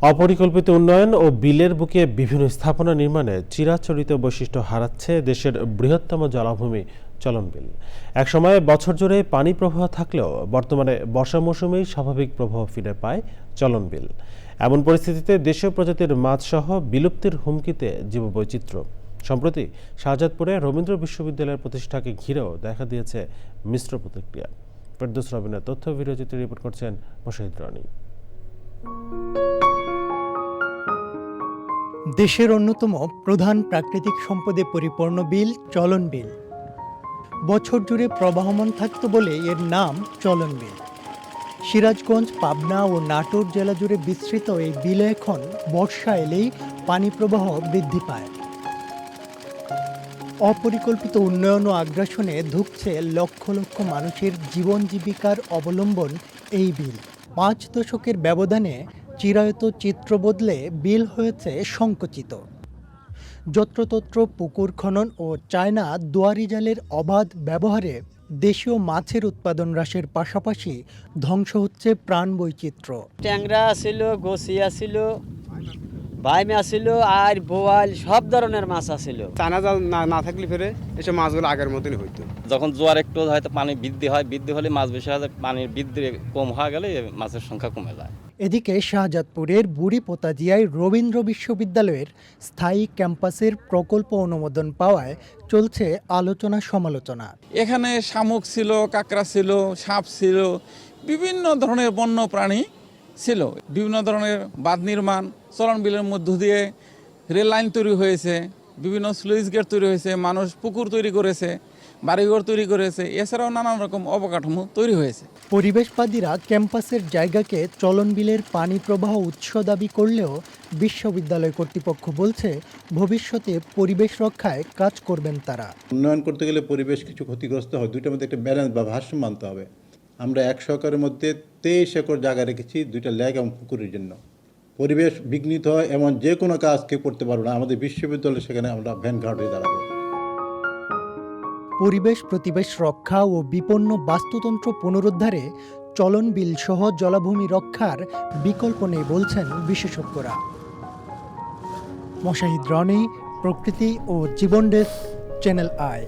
অপরিকল্পিত উন্নয়ন ও বিলের বুকে বিভিন্ন স্থাপনা নির্মাণে চিরাচরিত বৈশিষ্ট্য হারাচ্ছে দেশের বৃহত্তম জলাভূমি চলন বিল একসময় বছর জুড়ে পানি প্রবাহ থাকলেও বর্তমানে বর্ষা মৌসুমেই স্বাভাবিক প্রবাহ ফিরে পায় চলন বিল এমন পরিস্থিতিতে দেশীয় প্রজাতির মাছসহ বিলুপ্তির হুমকিতে জীববৈচিত্র্য। সম্প্রতি শাহজাদপুরে রবীন্দ্র বিশ্ববিদ্যালয়ের প্রতিষ্ঠাকে ঘিরেও দেখা দিয়েছে মিশ্র প্রতিক্রিয়া। ফেরদৌস রবিনের তথ্য ভিডিওচিত্রে রিপোর্ট করছেন মোশাহিদ রানী। দেশের অন্যতম প্রধান প্রাকৃতিক সম্পদে পরিপূর্ণ বিল চলন বিল। বছর জুড়ে প্রবাহমান থাকত বলে এর নাম চলন বিল। সিরাজগঞ্জ, পাবনা ও নাটোর জেলা জুড়ে বিস্তৃত এই বিলে এখন বর্ষা এলেই পানি প্রবাহ বৃদ্ধি পায়। অপরিকল্পিত উন্নয়ন ও আগ্রাসনে ধুঁকছে লক্ষ লক্ষ মানুষের জীবন জীবিকার অবলম্বন এই বিল। পাঁচ দশকের ব্যবধানে চিরায়ত চিত্র বদলে বিল হয়েছে সংকুচিত। যত্রতত্র পুকুর খনন ও চায়না দুয়ারি জালের অবাধ ব্যবহারে দেশীয় মাছের উৎপাদন হ্রাসের পাশাপাশি ধ্বংস হচ্ছে প্রাণ বৈচিত্র্য। ট্যাংরা ছিল গোসি আছিল বাইমে আছিল আর বোয়াল সব ধরনের মাছ আছিল চায়না জাল না না থাকলে ফেরে এসব মাছগুলো আগের মতনই হইতো। যখন জোয়ার একটু হয়তো পানি বৃদ্ধি হয় বৃদ্ধি হলে মাছ বেশি হয় পানির বৃদ্ধি কম হয়ে গেলে মাছের সংখ্যা কমে যায়। এদিকে শাহজাদপুরের বুড়ি পোতাজিয়ায় রবীন্দ্র বিশ্ববিদ্যালয়ের স্থায়ী ক্যাম্পাসের প্রকল্প অনুমোদন পাওয়ায় চলছে আলোচনা সমালোচনা। এখানে শামুক ছিল কাঁকড়া ছিল সাপ ছিল বিভিন্ন ধরনের বন্য প্রাণী ছিল। বিভিন্ন ধরনের বাঁধ নির্মাণ চলন বিলের মধ্য দিয়ে রেল লাইন তৈরি হয়েছে বিভিন্ন স্লুইস গেট তৈরি হয়েছে মানুষ পুকুর তৈরি করেছে বাড়িঘর তৈরি করেছে এছাড়াও নানান রকম অবকাঠামো তৈরি হয়েছে। পরিবেশবাদীরা ক্যাম্পাসের জায়গাকে চলন বিলের পানি প্রবাহ উৎস দাবি করলেও বিশ্ববিদ্যালয় কর্তৃপক্ষ বলছে ভবিষ্যতে পরিবেশ রক্ষায় কাজ করবেন তারা। উন্নয়ন করতে গেলে পরিবেশ কিছু ক্ষতিগ্রস্ত হয় দুইটার মধ্যে একটা ব্যালেন্স বা ভারসাম্য মানতে হবে। আমরা একশো একরের মধ্যে তেইশ একর জায়গা রেখেছি, দুইটা ল্যাগ এবং পুকুরের জন্য। পরিবেশ বিঘ্নিত হয়, এমন যে কোনো কাজ কেউ করতে পারব না। আমাদের বিশ্ববিদ্যালয়ে সেখানে আমরা ভ্যান গার্ড হয়ে দাঁড়াবো। পরিবেশ প্রতিবেশ রক্ষা ও বিপন্ন বাস্তুতন্ত্র পুনরুদ্ধারে চলন বিল সহ জলাভূমি রক্ষার বিকল্প নেই বলছেন বিশেষজ্ঞরা। মশাহিদ রনি, প্রকৃতি ও জীবন ডেস্ক, চ্যানেল আই।